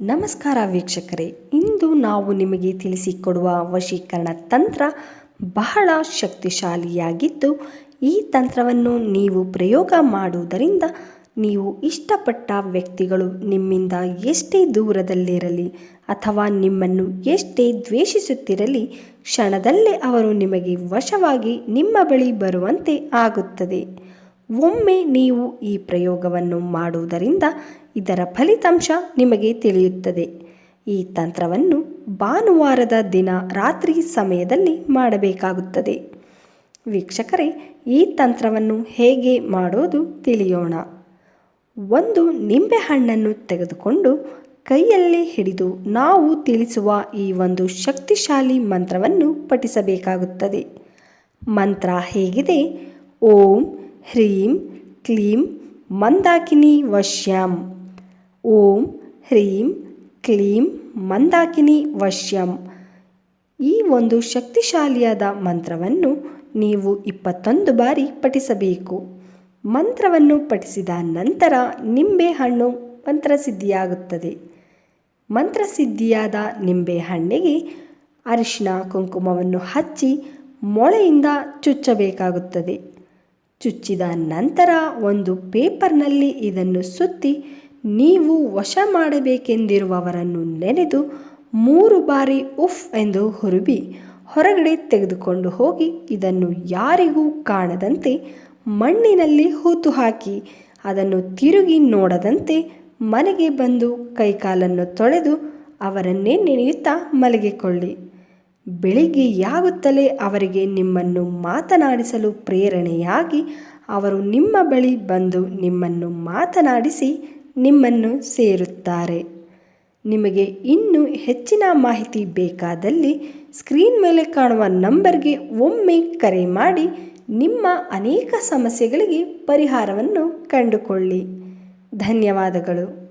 ನಮಸ್ಕಾರ ವೀಕ್ಷಕರೇ, ಇಂದು ನಾವು ನಿಮಗೆ ತಿಳಿಸಿಕೊಡುವ ವಶೀಕರಣ ತಂತ್ರ ಬಹಳ ಶಕ್ತಿಶಾಲಿಯಾಗಿದ್ದು, ಈ ತಂತ್ರವನ್ನು ನೀವು ಪ್ರಯೋಗ ಮಾಡುವುದರಿಂದ ನೀವು ಇಷ್ಟಪಟ್ಟ ವ್ಯಕ್ತಿಗಳು ನಿಮ್ಮಿಂದ ಎಷ್ಟೇ ದೂರದಲ್ಲಿರಲಿ ಅಥವಾ ನಿಮ್ಮನ್ನು ಎಷ್ಟೇ ದ್ವೇಷಿಸುತ್ತಿರಲಿ, ಕ್ಷಣದಲ್ಲೇ ಅವರು ನಿಮಗೆ ವಶವಾಗಿ ನಿಮ್ಮ ಬಳಿ ಬರುವಂತೆ ಆಗುತ್ತದೆ. ಒಮ್ಮೆ ನೀವು ಈ ಪ್ರಯೋಗವನ್ನು ಮಾಡುವುದರಿಂದ ಇದರ ಫಲಿತಾಂಶ ನಿಮಗೆ ತಿಳಿಯುತ್ತದೆ. ಈ ತಂತ್ರವನ್ನು ಭಾನುವಾರದ ದಿನ ರಾತ್ರಿ ಸಮಯದಲ್ಲಿ ಮಾಡಬೇಕಾಗುತ್ತದೆ. ವೀಕ್ಷಕರೇ, ಈ ತಂತ್ರವನ್ನು ಹೇಗೆ ಮಾಡೋದು ತಿಳಿಯೋಣ. ಒಂದು ನಿಂಬೆಹಣ್ಣನ್ನು ತೆಗೆದುಕೊಂಡು ಕೈಯಲ್ಲಿ ಹಿಡಿದು ನಾವು ತಿಳಿಸುವ ಈ ಒಂದು ಶಕ್ತಿಶಾಲಿ ಮಂತ್ರವನ್ನು ಪಠಿಸಬೇಕಾಗುತ್ತದೆ. ಮಂತ್ರ ಹೇಗಿದೆ? ಓಂ ಹ್ರೀಂ ಕ್ಲೀಂ ಮಂದಾಕಿನಿ ವಶ್ಯಂ. ಓಂ, ಹ್ರೀಂ, ಕ್ಲೀಂ, ಮಂದಾಕಿನಿ, ವಶ್ಯಂ. ಈ ಒಂದು ಶಕ್ತಿಶಾಲಿಯಾದ ಮಂತ್ರವನ್ನು ನೀವು ಇಪ್ಪತ್ತೊಂದು ಬಾರಿ ಪಠಿಸಬೇಕು. ಮಂತ್ರವನ್ನು ಪಠಿಸಿದ ನಂತರ ನಿಂಬೆಹಣ್ಣು ಮಂತ್ರಸಿದ್ಧಿಯಾಗುತ್ತದೆ. ಮಂತ್ರಸಿದ್ಧಿಯಾದ ನಿಂಬೆಹಣ್ಣಿಗೆ ಅರಿಶಿನ ಕುಂಕುಮವನ್ನು ಹಚ್ಚಿ ಮೊಳೆಯಿಂದ ಚುಚ್ಚಬೇಕಾಗುತ್ತದೆ. ಚುಚ್ಚಿದ ನಂತರ ಒಂದು ಪೇಪರ್ನಲ್ಲಿ ಇದನ್ನು ಸುತ್ತಿ ನೀವು ವಶ ಮಾಡಬೇಕೆಂದಿರುವವರನ್ನು ನೆನೆದು ಮೂರು ಬಾರಿ ಉಫ್ ಎಂದು ಹುರುಬಿ ಹೊರಗಡೆ ತೆಗೆದುಕೊಂಡು ಹೋಗಿ ಇದನ್ನು ಯಾರಿಗೂ ಕಾಣದಂತೆ ಮಣ್ಣಿನಲ್ಲಿ ಹೂತು ಹಾಕಿ ಅದನ್ನು ತಿರುಗಿ ನೋಡದಂತೆ ಮನೆಗೆ ಬಂದು ಕೈಕಾಲನ್ನು ತೊಳೆದು ಅವರನ್ನೇ ನೆನೆಯುತ್ತಾ ಮಲಗಿಕೊಳ್ಳಿ. ಬೆಳಿಗ್ಗೆಯಾಗುತ್ತಲೇ ಅವರಿಗೆ ನಿಮ್ಮನ್ನು ಮಾತನಾಡಿಸಲು ಪ್ರೇರಣೆಯಾಗಿ ಅವರು ನಿಮ್ಮ ಬಳಿ ಬಂದು ನಿಮ್ಮನ್ನು ಮಾತನಾಡಿಸಿ ನಿಮ್ಮನ್ನು ಸೇರುತ್ತಾರೆ. ನಿಮಗೆ ಇನ್ನೂ ಹೆಚ್ಚಿನ ಮಾಹಿತಿ ಬೇಕಾದಲ್ಲಿ ಸ್ಕ್ರೀನ್ ಮೇಲೆ ಕಾಣುವ ನಂಬರ್ಗೆ ಒಮ್ಮೆ ಕರೆ ಮಾಡಿ ನಿಮ್ಮ ಅನೇಕ ಸಮಸ್ಯೆಗಳಿಗೆ ಪರಿಹಾರವನ್ನು ಕಂಡುಕೊಳ್ಳಿ. ಧನ್ಯವಾದಗಳು.